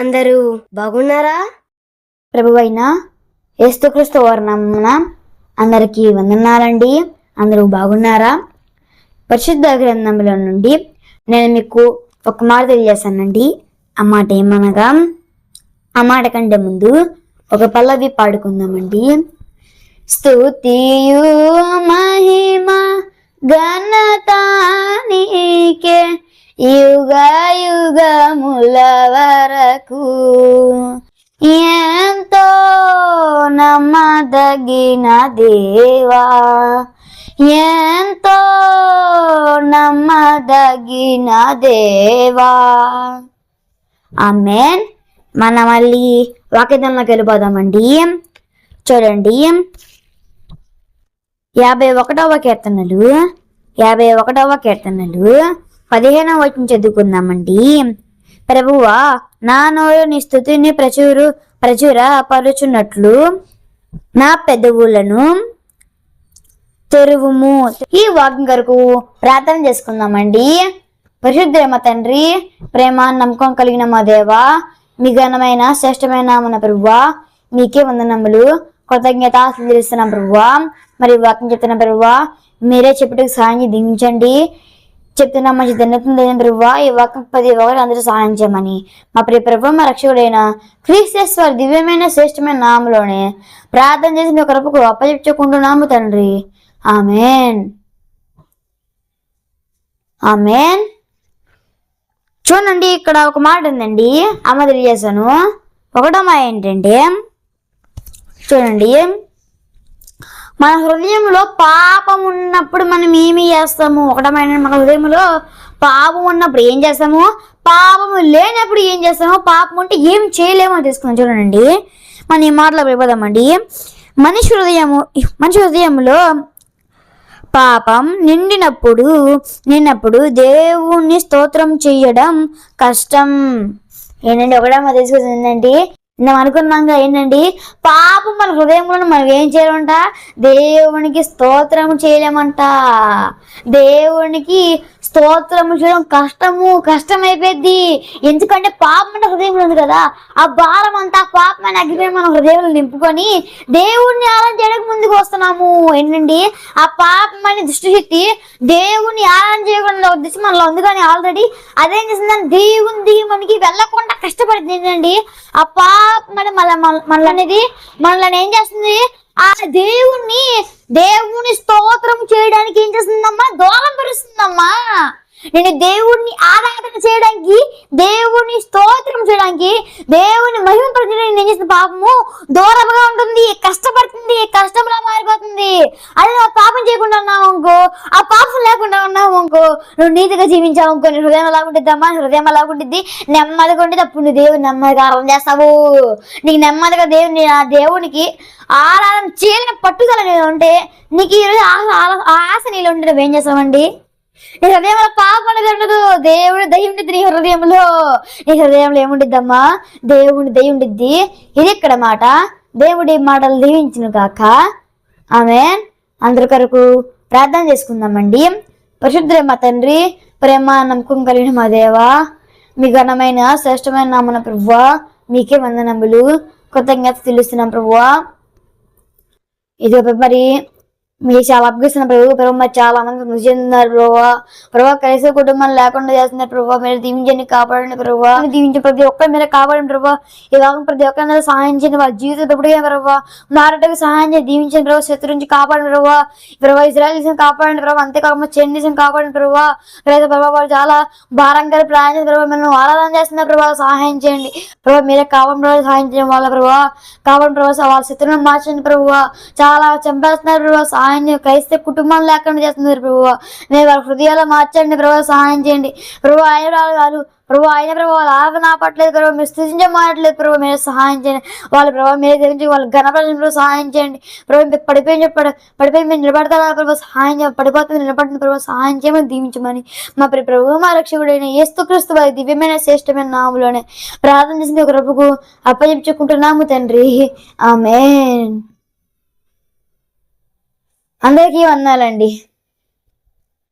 అందరూ బాగున్నారా? ప్రభువైన యేసుక్రీస్తు వర్ణమున అందరికీ వందనాలండి. అందరూ బాగున్నారా? పరిశుద్ధ గ్రంథంలో నుండి నేను మీకు ఒక మాట తెలియజేశానండి. ఆ మాట ఏమనగా ఆ మాట కంటే ముందు ఒక పల్లవి పాడుకుందామండి. స్తుతియు మహిమ ఘనత నీకే యుగ యుగముల వరకు ఎంతో నమ్మదగిన దేవా. ఎంతో నమ్మదగిన దేవా. అమ్మేన్ మన మళ్ళీ వాక్యదంలోకి వెళ్ళిపోదామండి. చూడండి. యాభై ఒకటవ కీర్తనలు. యాభై ఒకటవ కీర్తనలు. పదిహేనవ వచ్చిన చదువుకుందామండి. ప్రభువా నా నోరు నీ స్థుతిని ప్రచురు ప్రచుర పరుచున్నట్లు నా పెదవులను తెరువుము. ఈ వాక్యం కొరకు ప్రార్థన చేసుకుందామండి. పరిశుద్ధమ తండ్రి ప్రేమ నమ్మకం కలిగిన మా దేవ మీ ఘనమైన శ్రేష్టమైన మన ప్రభువా మీకే వందనములు. కృతజ్ఞత తెలుస్తున్నాం ప్రభువా. మరి వాక్యం చెప్తున్న ప్రభువా మీరే చెప్పటకు సహాయం దించండి చెప్తున్నా మంచి ధన్యత ప్రభువా ఈ వాక్యం పది ఒకటి అందరూ సహాయం చేయమని మా ప్రియ ప్రభు మా రక్షకుడైన క్రీస్తేశ్వర దివ్యమైన శ్రేష్టమైన నామలోనే ప్రార్థన చేసి మీ కొరకు అప్పచెప్పుకుంటున్నాము తండ్రి. ఆమెన్. ఆమెన్. చూడండి ఇక్కడ ఒక మాట ఉందండి అమ్మ తెలియజేశాను. ఒకటో మా ఏంటంటే చూడండి. మన హృదయంలో పాపం ఉన్నప్పుడు మనం ఏమి చేస్తాము? ఒకటమైన మన హృదయంలో పాపం ఉన్నప్పుడు ఏం చేస్తాము? పాపము లేనప్పుడు ఏం చేస్తాము? పాపం ఉంటే ఏం చేయలేమో తెలుసుకున్నాం చూడండి. మనం ఈ మాటలో వెళ్ళిపోదామండి మనిషి హృదయము మనిషి హృదయంలో పాపం నిండినప్పుడు నిన్నప్పుడు దేవుణ్ణి స్తోత్రం చేయడం కష్టం. ఏంటంటే ఒకటే ఒకటేమో తీసుకొచ్చింది ఏంటంటే మేము అనుకున్నాగా ఏంటండి? పాపం మన హృదయంలో మనం ఏం చేయాలంట? దేవునికి స్తోత్రము చేయలేమంట. దేవునికి స్తోత్రము చేయడం కష్టము కష్టమైపోయింది ఎందుకంటే పాపం అంటే హృదయంలో ఉంది కదా. ఆ భారం అంతా పాపం అనే అగ్గిపోయి మన హృదయంలో నింపుకొని దేవుణ్ణి ఆరాధన చేయడానికి ముందుకు వస్తున్నాము. ఏంటండి? ఆ పాపం అనే దృష్టిశక్తి దేవుణ్ణి ఆరాధన చేయకుండా ఉద్దేశం మనలో ఉంది కానీ ఆల్రెడీ అదేం చేసిందని దేవుని మనకి వెళ్ళకుండా కష్టపడింది. ఏంటండి? ఆ పాప మరి మళ్ళీ మన మనల్ని ఏం చేస్తుంది? ఆ దేవుణ్ణి దేవుని స్తోత్రం చేయడానికి ఏం చేస్తుందమ్మా? దూరం పెరుస్తుందమ్మా. నేను దేవుణ్ణి ఆరాధన చేయడానికి దేవుని స్తోత్రం చేయడానికి దేవుని మహిమపరచడానికి నేను చేసిన పాపము? దూరంగా ఉంటుంది కష్టపడుతుంది కష్టంలా మారిపోతుంది అదే నువ్వు పాపం చేయకుండా ఉన్నావు అనుకో ఆ పాపం లేకుండా ఉన్నావు అనుకో నువ్వు నీతిగా జీవించావు అనుకో నీ హృదయం ఎలాగుంటుందమ్మా హృదయం ఎలాగుంటుంది? నెమ్మదిగా ఉంటే అప్పుడు నువ్వు దేవుని నెమ్మదిగా ఆరాధన చేస్తావు. నీకు నెమ్మదిగా దేవుని ఆ దేవునికి ఆరాధన చేయలేని పట్టుదల నేను ఉంటే నీకు ఈరోజు ఆశ నీళ్ళు ఉండడం ఏం చేస్తామండి? నీ హృదయంలో పాపం అనేది ఉండదు. దేవుడు దయ ఉండిద్ది నీ హృదయంలో. నీ హృదయంలో ఏముండిద్దమ్మా దేవుని దయ ఉండిద్ది. ఇది ఇక్కడ మాట. దేవుడి మాటలు దీవించును కాక ఆమె అందరి కొరకు ప్రార్థన చేసుకుందామండి. పరిశుద్ధ మా తండ్రి ప్రేమ నమ్మకం కలిగిన మా దేవా మీ ఘనమైన శ్రేష్టమైన నామన ప్రభువ మీకే వందనములు. కృతజ్ఞత తెలుస్తున్నాం ప్రభువ. ఇది మరి మీరు చాలా అప్పగిస్తున్న ప్రభు ప్రభు మరి చాలా మంది మృతి చెందుతున్నారు ప్రభావ ప్రభావ కలిసే కుటుంబం లేకుండా చేస్తున్నారు ప్రభావ మీరు దీవించండి కాపాడండి ప్రభావ దీవించే ప్రతి ఒక్కరు మీరు కాపాడండి ప్రభావ ఇలా ప్రతి ఒక్కరి సహాయం చేయండి. వాళ్ళ జీవితం ఎప్పుడుగా ప్రభావ మారటకు సహాయం చేసి దీవించండి ప్రభావ శత్రు నుంచి కాపాడండి ప్రభావ ప్రభావ ఇజ్రాయల్ దేశం కాపాడండి ప్రభావ అంతేకాకుండా చెంది దేశం కాపాడండి ప్రభావ లేదా ప్రభావ వాళ్ళు చాలా భారంగా ప్రయాణం ప్రభావ మేము ఆరాధన చేస్తున్న ప్రభావ సహాయం చేయండి. ప్రభావ మీరే కాపాడండి ప్రభావ సహాయం చేయండి వాళ్ళ ప్రభావ కాపాడండి ప్రభావ వాళ్ళ శత్రువులను మార్చండి ప్రభావ చాలా చంపేస్తున్నారు ప్రభావ సహాయం సహాయం క్రైస్తవ కుటుంబం లేకుండా చేస్తున్నారు ప్రభు నేను వాళ్ళ హృదయాలు మార్చండి ప్రభు సహాయం చేయండి. ప్రభు ఆయన వాళ్ళు ప్రభు ఆయన ప్రభు వాళ్ళు ఆరాధన ఆపట్లేదు ప్రభు మీరు స్థితించే మారట్లేదు ప్రభు మీరు సహాయం చేయండి. వాళ్ళ ప్రభావ మీరు గురించి వాళ్ళ ఘనపరచండి సహాయం చేయండి. ప్రభు మీరు పడిపోయిన చెప్పాడు పడిపోయి మీరు నిలబడతారా ప్రభు? సహాయం చేయండి పడిపోతుంది నిలబడిన ప్రభు సహాయం చేయమని దీవించమని మా ప్రి ప్రభు మా రక్షకుడైన ఏస్తు క్రీస్తు వారి దివ్యమైన శ్రేష్టమైన నాములోనే ప్రార్థన చేసింది ఒక ప్రభుకు అప్పచెప్పుకుంటున్నాము తండ్రి. ఆమెన్. అందరికీ వందాలండి.